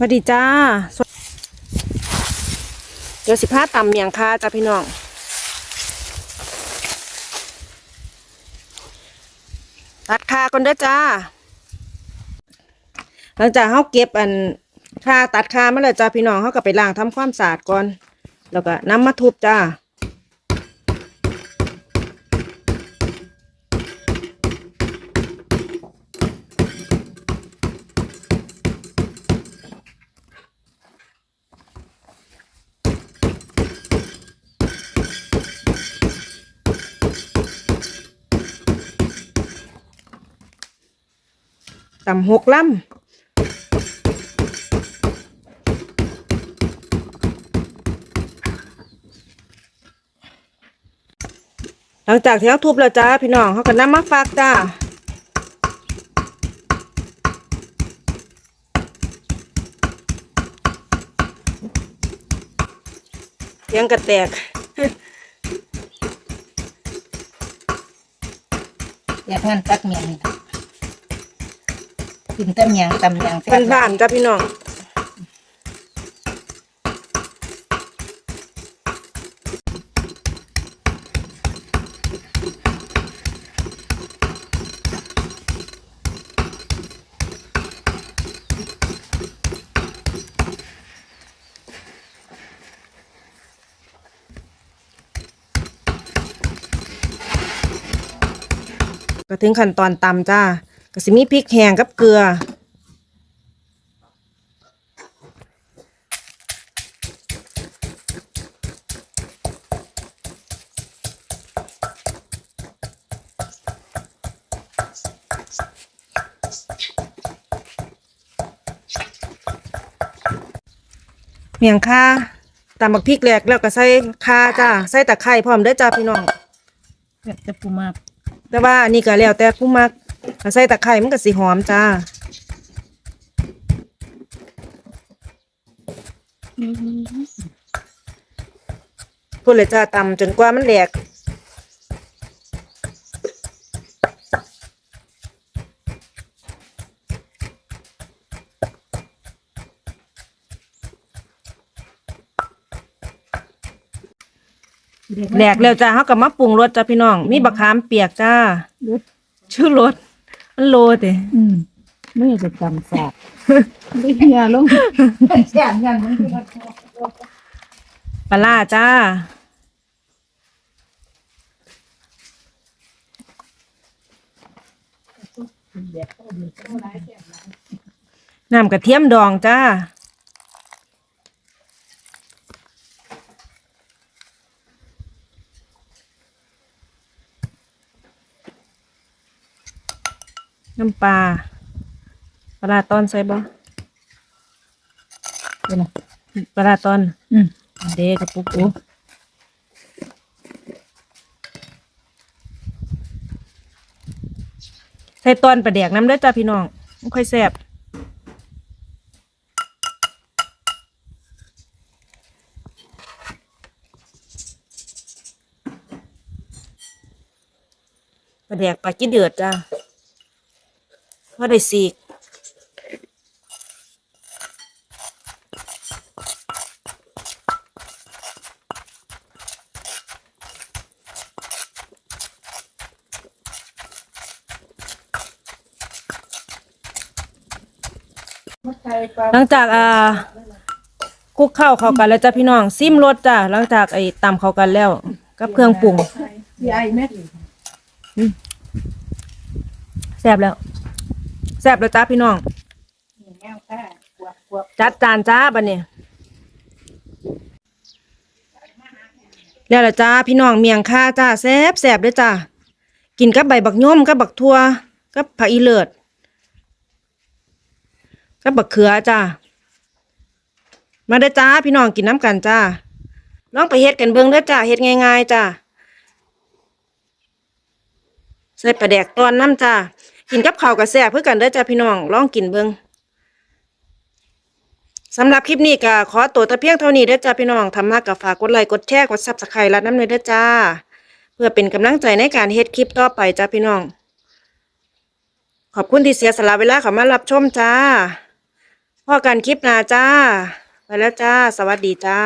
สวัสดีจ้าเดี๋ยวสิพาตำเมียงคาจ้าพี่น้อง ตัดคาก่อนเด้อจ้า หลังจากเขาเก็บอันคาตัดคามาแล้วจ้าพี่น้องเขาก็ไปล้างทำความสะอาดก่อน แล้วก็น้ำมาทุบจ้า ตำหกลำหลังจากที่เขาทุบแล้วจ้าพี่น้องเขาก็นำมาฝากจ้าเสียังกระแตกอย่าเพิ่นตักเมียนี่ กินต่เมียงตำเมียงแซ่เป็นบ้านจ้าพี่น้องก็ถึงขั้นตอนตำจ้า ก็สิมีพริกแห้งกับเกลือ เมียงค่าตำบักพริกแหลกแล้วก็ใส่ข่าจ้าใส่ตะไคร้พร้อมเด้อจ้าพี่น้องบจะปูมากแต่ว่าอันนี้ก็แล้วแต่ผู้มัก ถ้าใส่ตะไคร้มันก็สิหอมจ้าพูดเลยจ้าตำจนกว่ามันแหลกแหลกแล้วจ้าเขาก็มาปรุงรสจ้าพี่น้อง มีบักขามเปียกจ้ารสชื่อรส มันโลเตอืมไม่อยากจะจำแสบไม่เฮียลงแสบยังมันคือว่าปลาล่าจ้าน้ำกระเทียมดองจ้า น้ำปลาปลาร้าตอนใส่บ่เป็นไงปลาร้าตอนอืมเด็กกระปุกโอ้ใส่ตอนประเดียกน้ำเด้อจ้าพี่น้องไม่ค่อยแซ่บประเดียกปลากี้เดือดจ้า ว่าได้สีกหลังจากอ่าคลุกเข้าวเข้ากันแล้วจ้ะพี่น้องซิมรสจ้ะหลังจากไอ้ตำเข้ากันแล้ว กับเครื่องปรุงยายแม่แซ่บแล้ว แซ่บแล้วจ้าพี่น้องแง่ค่ะกวบกวบจัดจานจ้าบัดนี้แล้วล่ะจ้าพี่น้องเมียงค่าจ้าแซ่บแซ่บเด้อจ้ากินกับใบบักย่อมกับบักทั่วกับผักอีเลิศกับบักเขือจ้ามาเด้จ้าพี่น้องกินน้ำกันจ้าลองไปเฮ็ดกันเบิ่งเด้อจ้าเฮ็ดง่ายๆจ้าใส่ปลาแดกตอนน้ำจ้า กินกับข้าวกับแซ่บเพื่อกันเด้อจ้าพี่น้องลองกินเบิ่งสำหรับคลิปนี้ก็ขอตัวแต่เพียงเท่านี้เด้อจ้าพี่น้องทำมากก็ฝากกดไลค์กดแชร์กดซับสไครต์และน้ำเลยเด้อจ้า เพื่อเป็นกำลังใจในการเฮ็ดคลิปต่อไปจ้าพี่น้อง ขอบคุณที่เสียสละเวลาเข้ามารับชมจ้าพ่อกันคลิปหน้าจ้า ไปแล้วจ้า สวัสดีจ้า